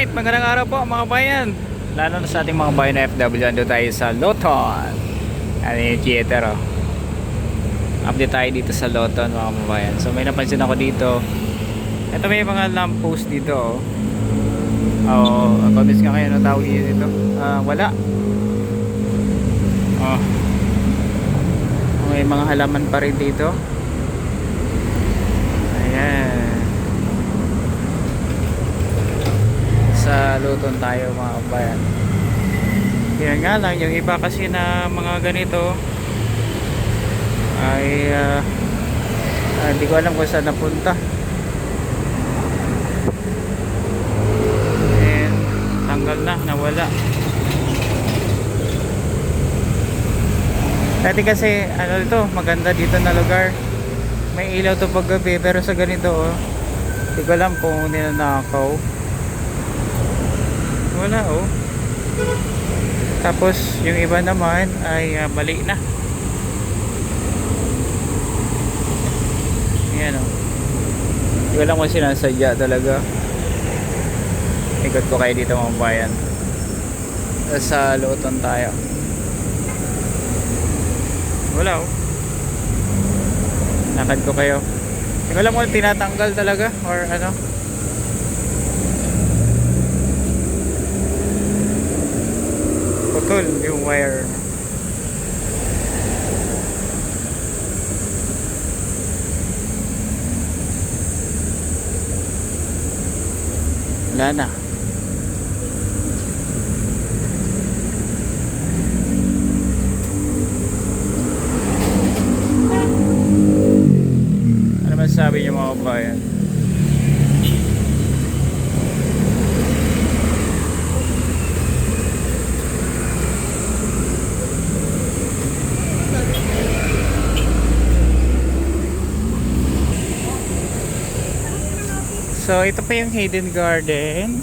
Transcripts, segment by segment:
Alright, magandang araw po mga bayan. Lalo na sa ating mga bayan na FW, ando tayo sa Loton. Ano yung theater oh. Update tayo dito sa Loton mga kababayan. So may napansin ako dito. Ito may mga lamppost dito oh. Oh, comments nga kayo na tawag dito. Ah, wala. Oh. May mga halaman pa rin dito. Ayan. Sa Luton tayo mga kabayan. Yan nga lang, yung iba kasi na mga ganito ay ah, hindi ko alam kung saan napunta. And tanggal na, nawala. Dati kasi ano dito, maganda dito na lugar. May ilaw to pag gabi pero sa ganito oh. Hindi ko alam kung ninanakaw. Wala oh. Tapos yung iba naman ay ah, mali na. Yan oh. Hindi ko alam kung sinasadya talaga. Ikot ko kayo dito mga bayan. Sa Luton tayo. Wala oh. Lakad ko kayo. Hindi ko alam kung tinatanggal talaga or ano. Putol yung wire. Wala na. Ano masasabi niyo mga kabayan? So ito pa yung hidden garden.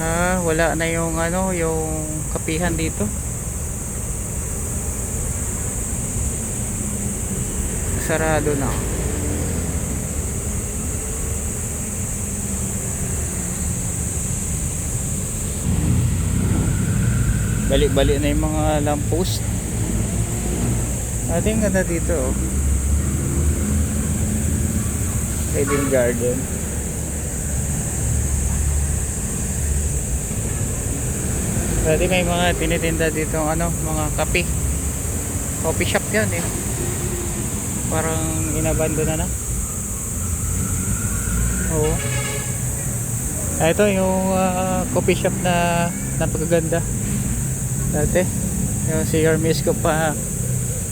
Ah, wala na yung ano, yung kapihan dito. Sarado na. Balik-balik na yung mga lamppost. Ating ganda dito oh. Hidden Garden. Dati may mga tinitinda dito ano, mga kape. Coffee shop 'yan eh. Parang inabandon na na. Oo. Ah, ito yung ah, coffee shop na napakaganda. Dati. Yung si Hermes ko pa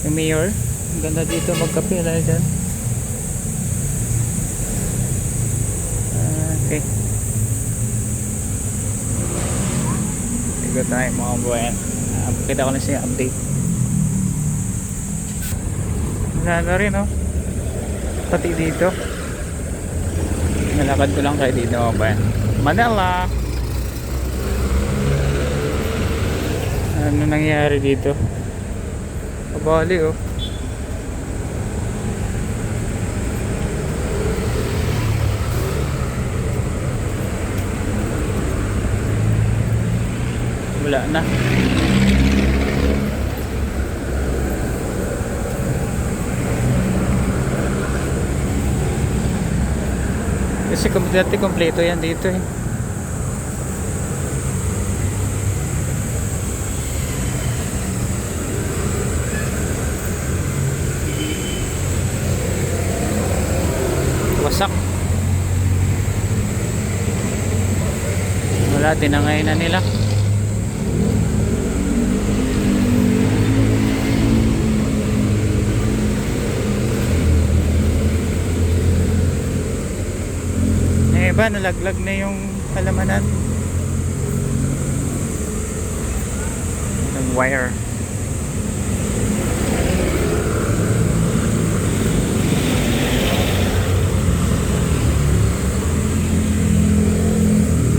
yung mayor. Ang ganda dito magkape dahil dyan. Okay. Tigo tayo mga buwan. Uh, kita ko na siya update. Wala na rin oh. Pati dito. Nalakad ko lang kayo dito mga buwan. Manila! Ano nangyari dito? Kabali oh. Wala na. Kasi kompleto kompleto yan dito eh. Wasak. Wala tinangay na nila Yung iba nalaglag na yung halamanan. Ng wire.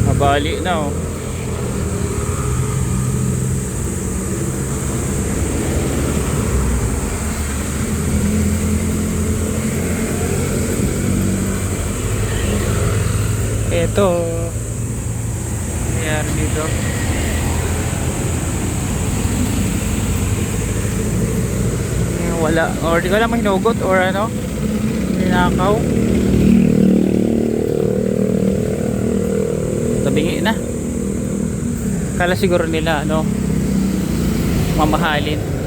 Mabali na oh. Ito. Nangyari dito. Wala. Or di ko alam hinugot or ano. Ninakaw. Tabingi na. Kala siguro nila ano mamahalin.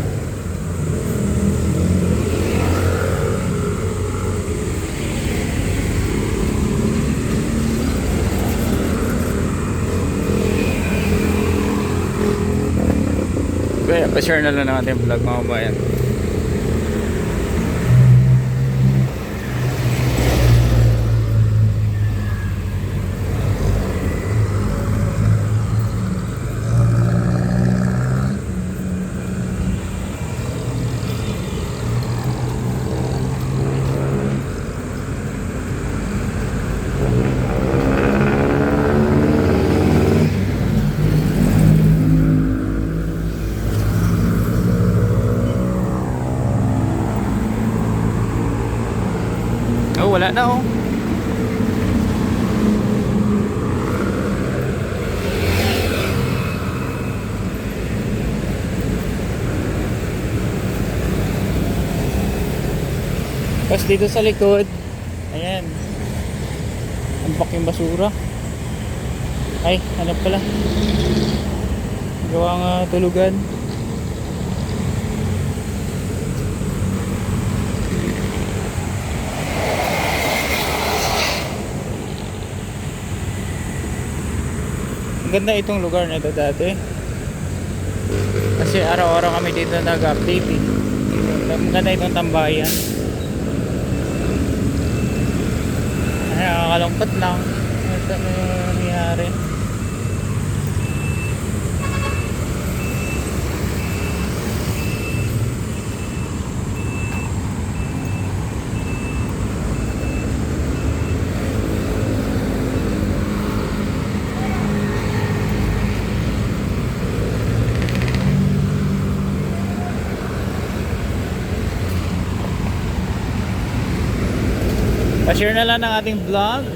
Pa-share na lang natin vlog mga bayan. Wala na oh. Tapos dito sa likod, ayan. Ampak yung basura. Ay, ano pala? Gawa nga tulugan. Ganda itong lugar na ito dati. Kasi araw-araw kami dito nag-update eh. Ganda itong tambayan. Ay, nakakalungkot lang. Ito yung nangyari. Pa-share na lang ng ating vlog.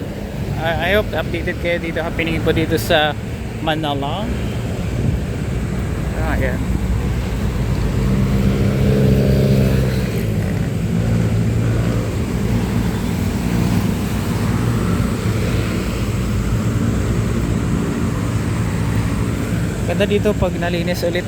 I, I hope updated kayo dito. Happening po dito sa Manila. Ah, yan. Ganda dito pag nalinis ulit.